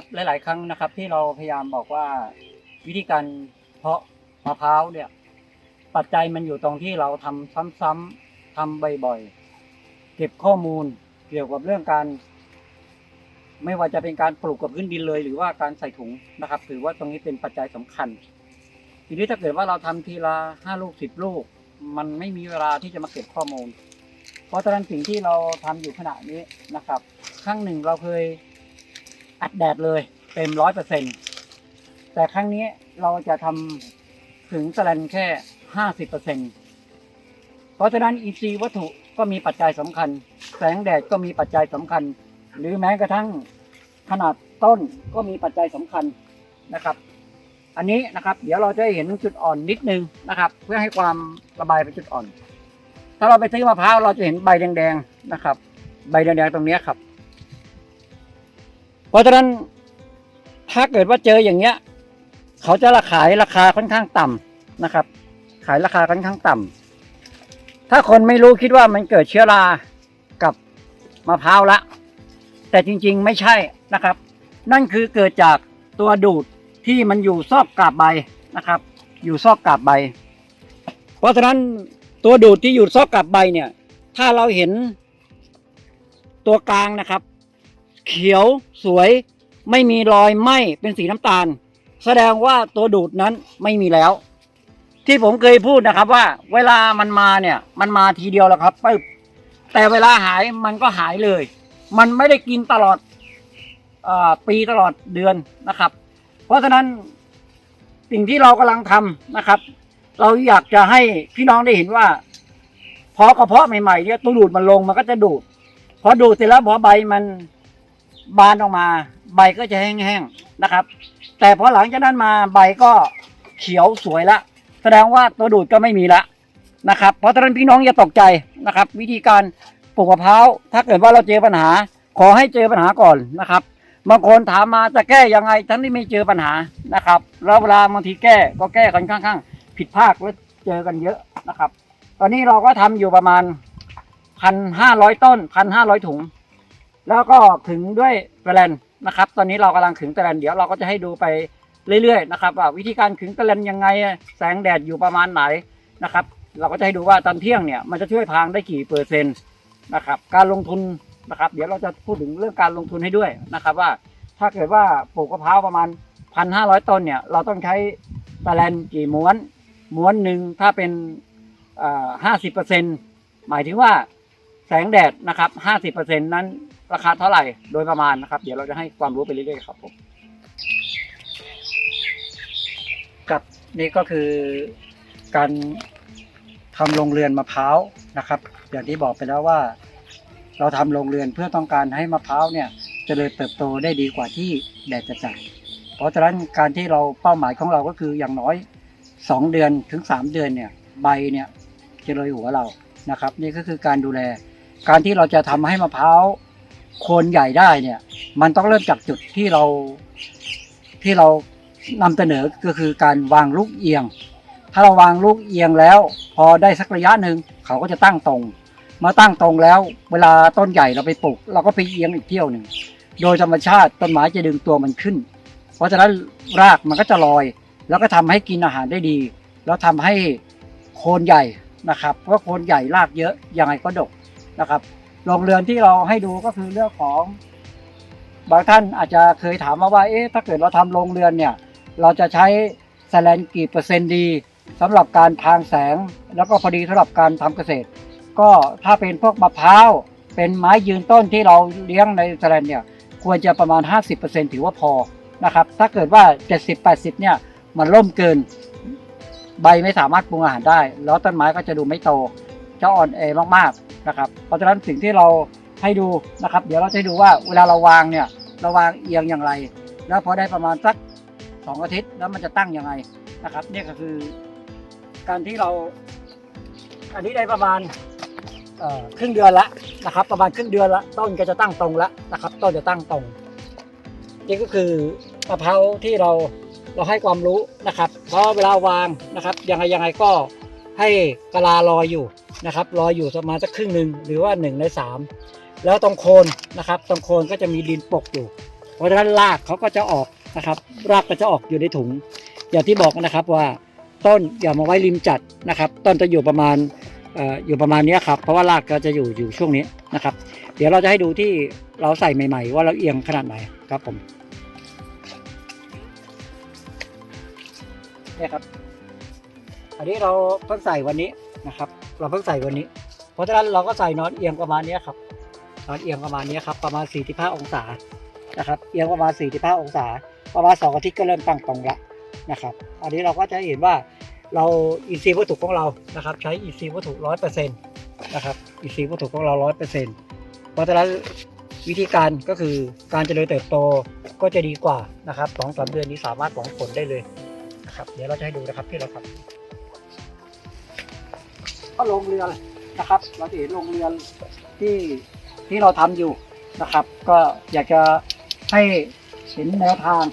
ครับหลาย ๆ ครั้งนะครับ ที่เราพยายามบอกว่าวิธีการเพาะมะพร้าวเนี่ย ปัจจัยมันอยู่ตรงที่เราทำซ้ำๆทำบ่อยๆเก็บข้อมูลเกี่ยวกับเรื่องการ ไม่ว่าจะเป็นการปลูกกับพื้นดินเลย หรือว่าการใส่ถุงนะครับถือว่าตรงนี้เป็นปัจจัยสำคัญ ทีนี้ถ้าเกิดว่าเราทำทีละห้าลูกสิบลูก มันไม่มีเวลาที่จะมาเก็บข้อมูล เพราะฉะนั้นสิ่งที่เราทำอยู่ขณะนี้นะครับ ครั้งหนึ่งเราเคย อัดแดดเลยเต็มร้อยเปอร์เซ็นแต่ครั้งนี้เราจะทำถึงแสลนแค่ห้าสิบเปอร์เซ็นเพราะฉะนั้นอีซีวัตถุก็มีปัจจัยสำคัญ แสงแดดก็มีปัจจัยสำคัญ หรือแม้กระทั่งขนาดต้นก็มีปัจจัยสำคัญนะครับ อันนี้นะครับ เดี๋ยวเราจะเห็นจุดอ่อนนิดนึงนะครับ เพื่อให้ความระบายเป็นจุดอ่อน ถ้าเราไปซื้อมะพร้าวเราจะเห็นใบแดงๆนะครับ ใบแดงๆตรงนี้ครับ เพราะฉะนั้นถ้าเกิดว่าเจออย่างเงี้ย เขาจะราขายราคาค่อนข้างต่ำนะครับ ขายราคาค่อนข้างต่ำถ้าคนไม่รู้คิดว่ามันเกิดเชื้อรากับมะพร้าวละ แต่จริงๆไม่ใช่นะครับ นั่นคือเกิดจากตัวดูดที่มันอยู่ซอกกาบใบนะครับ อยู่ซอกกาบใบ เพราะฉะนั้นตัวดูดที่อยู่ซอกกาบใบเนี่ย ถ้าเราเห็นตัวกลางนะครับ เขียวสวย ไม่มีรอยไหม้เป็นสีน้ำตาล แสดงว่าตัวดูดนั้นไม่มีแล้ว ที่ผมเคยพูดนะครับว่า เวลามันมาเนี่ย มันมาทีเดียวแล้วครับปึ๊บแต่เวลาหายมันก็หายเลย มันไม่ได้กินตลอดอปีตลอดเดือนนะครับ เพราะฉะนั้นสิ่งที่เรากำลังทำนะครับ เราอยากจะให้พี่น้องได้เห็นว่าพอกระเพาะใหม่ๆเนี่ยตัวดูดมันลงมันก็จะดูด พอดูดเสร็จแล้วพอใบมัน บานออกมา ใบก็จะแห้งๆนะครับ แต่พอหลังจากนั้นมาใบก็เขียวสวยละ แสดงว่าตัวดูดก็ไม่มีละนะครับ เพราะฉะนั้นพี่น้องอย่าตกใจนะครับ วิธีการปลูกมะพร้าวถ้าเกิดว่าเราเจอปัญหา ขอให้เจอปัญหาก่อนนะครับบางคนถามมาจะแก้ยังไงทั้งที่ไม่เจอปัญหานะครับแล้วเวลาบางทีแก้ก็แก้กันข้างๆผิดพลาดและเจอกันเยอะนะครับ ตอนนี้เราก็ทำอยู่ประมาณพันห้าร้อยต้นพันห้าร้อยถุง แล้วก็ขึงด้วยแตรนนะครับ ตอนนี้เรากำลังขึงแตรนเดี๋ยวเราก็จะให้ดูไปเรื่อยๆนะครับว่าวิธีการขึงแตรนยังไงแสงแดดอยู่ประมาณไหนนะครับ เราก็จะให้ดูว่าตอนเที่ยงเนี่ยมันจะช่วยพรางได้กี่เปอร์เซ็นต์นะครับ การลงทุนนะครับ เดี๋ยวเราจะพูดถึงเรื่องการลงทุนให้ด้วยนะครับ ว่าถ้าเกิดว่าปลูกมะพร้าวประมาณพันห้าร้อยต้นเนี่ยเราต้องใช้แตรนกี่ม้วนม้วนหนึ่งถ้าเป็นห้าสิบเปอร์เซ็นต์หมายถึงว่าแสงแดดนะครับห้าสิบเปอร์เซ็นต์นั้น ราคาเท่าไหร่โดยประมาณนะครับ เดี๋ยวเราจะให้ความรู้ไปเรื่อยๆครับผมกับนี่ก็คือการทำโรงเรือนมะพร้าวนะครับ อย่างที่บอกไปแล้วว่า เราทำโรงเรือนเพื่อต้องการให้มะพร้าวเนี่ยเจริญเติบโตได้ดีกว่าที่แดดจะจัดเพราะฉะนั้นการที่เราเป้าหมายของเราก็คืออย่างน้อยสองเดือนถึงสามเดือนเนี่ยใบเนี่ยจะเลยหัวเรานะครับ นี่ก็คือการดูแล การที่เราจะทำให้มะพร้าว โคนใหญ่ได้เนี่ย มันต้องเริ่มจากจุดที่เราที่เรานำเสนอก็คือการวางลูกเอียง ถ้าเราวางลูกเอียงแล้ว พอได้สักระยะหนึ่งเขาก็จะตั้งตรงเมื่อตั้งตรงแล้ว เวลาต้นใหญ่เราไปปลูก เราก็ไปเอียงอีกเที่ยวหนึ่งโดยธรรมชาติต้นไม้จะดึงตัวมันขึ้น เพราะฉะนั้นรากมันก็จะลอย แล้วก็ทำให้กินอาหารได้ดี แล้วทำให้โคนใหญ่นะครับเพราะโคนใหญ่รากเยอะยังไงก็ดกนะครับ โรงเรือนที่เราให้ดูก็คือเรื่องของบางท่านอาจจะเคยถามมาว่า เอ๊ะ ถ้าเกิดเราทำโรงเรือนเนี่ย เราจะใช้แสแลนกี่เปอร์เซ็นต์ดีสำหรับการพรางแสง แล้วก็พอดีสำหรับการทำเกษตร ก็ถ้าเป็นพวกมะพร้าว เป็นไม้ยืนต้นที่เราเลี้ยงในแสแลนเนี่ย ควรจะประมาณ 50%ถือว่าพอ นะครับ ถ้าเกิดว่า 70-80 เนี่ย มันล่มเกิน ใบไม่สามารถปรุงอาหารได้ แล้วต้นไม้ก็จะดูไม่โต จะอ่อนแอมากๆ นะครับเพราะฉะนั้นสิ่งที่เราให้ดูนะครับ เดี๋ยวเราจะดูว่าเวลาเราวางเนี่ยเราวางเอียงอย่างไร แล้วพอได้ประมาณสักสองอาทิตย์แล้วมันจะตั้งยังไงนะครับนี่ก็คือการที่เรา อันนี้ได้ประมาณครึ่งเดือนละนะครับ ประมาณครึ่งเดือนละต้นก็จะตั้งตรงแล้วนะครับ ต้นจะตั้งตรงนี่ก็คือมะพร้าวที่เราเราให้ความรู้นะครับ เพราะเวลาวางนะครับ ยังไงยังไงก็ให้กะลาลอยอยู่ นะครับลอยอยู่ประมาณสักครึ่งหนึ่งหรือว่าหนึ่งในสามแล้วตรงโคนนะครับ ตรงโคนก็จะมีดินปกอยู่ เพราะฉะนั้นรากเขาก็จะออกนะครับ รากก็จะออกอยู่ในถุง อย่างที่บอกนะครับว่าต้นอย่ามาไว้ริมจัดนะครับ ต้นจะอยู่ประมาณอยู่ประมาณนี้ครับ เพราะว่ารากก็จะอยู่อยู่ช่วงนี้นะครับ เดี๋ยวเราจะให้ดูที่เราใส่ใหม่ ๆ ว่าเราเอียงขนาดไหนครับผมเนี่ยครับ อันนี้เราเพิ่งใส่วันนี้นะครับ เราเพิ่งใส่วันนี้ เพราะฉะนั้นเราก็ใส่นอนเอียงประมาณนี้ครับ นอนเอียงประมาณนี้ครับ ประมาณ 45 องศานะครับ เอียงประมาณ 45 องศา ประมาณ 2 อาทิตย์ก็เริ่มตั้งตรงละนะครับ อันนี้เราก็จะเห็นว่าเราอินทรีวัตถุของเรานะครับ ใช้อินทรีวัตถุร้อยเปอร์เซ็นต์นะครับอินทรีวัตถุของเราร้อยเปอร์เซ็นต์เพราะฉะนั้นวิธีการก็คือการเจริญเติบโตก็จะดีกว่านะครับสองสามเดือนนี้สามารถหวังผลได้เลยนะครับ เดี๋ยวเราจะให้ดูนะครับที่เราทำ ก็ลงเรือนนะครับ เราจะเห็นลงเรือนที่ที่เราทำอยู่นะครับ ก็อยากจะให้เห็นแนวทาง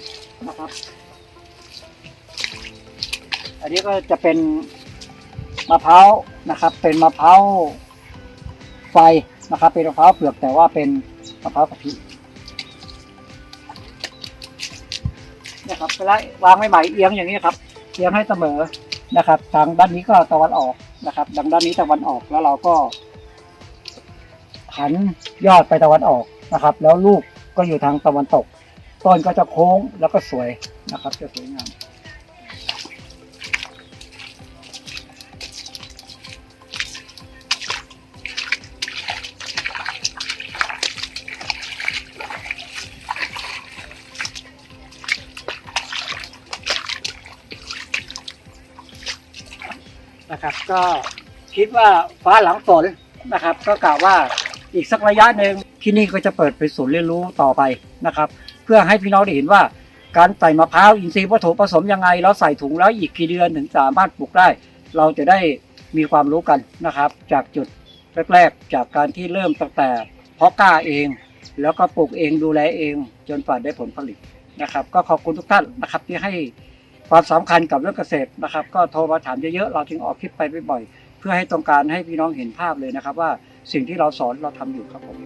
นะครับ อันนี้ก็จะเป็นมะพร้าวนะครับ เป็นมะพร้าวไฟนะครับ เป็นมะพร้าวเปลือกแต่ว่าเป็นมะพร้าวกะทิเนี่ยครับเวลาวางไม่ใหม่เอียงอย่างนี้ครับเอียงให้เสมอนะครับ ทางด้านนี้ก็ตะวันออก นะครับ ดังด้านนี้ตะวันออกแล้วเราก็หันยอดไปตะวันออกนะครับ แล้วลูกก็อยู่ทางตะวันตก ต้นก็จะโค้งแล้วก็สวยนะครับ จะสวยงาม นะครับ ก็คิดว่าฟ้าหลังฝนนะครับ ก็กล่าวว่าอีกสักระยะหนึ่งที่นี่ก็จะเปิดเป็นศูนย์เรียนรู้ต่อไปนะครับ เพื่อให้พี่น้องได้เห็นว่า การใส่มะพร้าวอินทรีย์วัตถุผสมยังไงแล้วใส่ถุงแล้วอีกกี่เดือนถึงสามารถปลูกได้ เราจะได้มีความรู้กันนะครับ จากจุดแรกๆจากการที่เริ่มตั้งแต่เพาะกล้าเอง แล้วก็ปลูกเองดูแลเองจนกว่าได้ผลผลิตนะครับ ก็ขอบคุณทุกท่านนะครับที่ให้ ความสำคัญกับเรื่องเกษตรนะครับ ก็โทรมาถามเยอะๆเราจึงออกคลิปไปบ่อยๆเพื่อให้ต้องการให้พี่น้องเห็นภาพเลยนะครับ ว่าสิ่งที่เราสอนเราทำอยู่ครับผม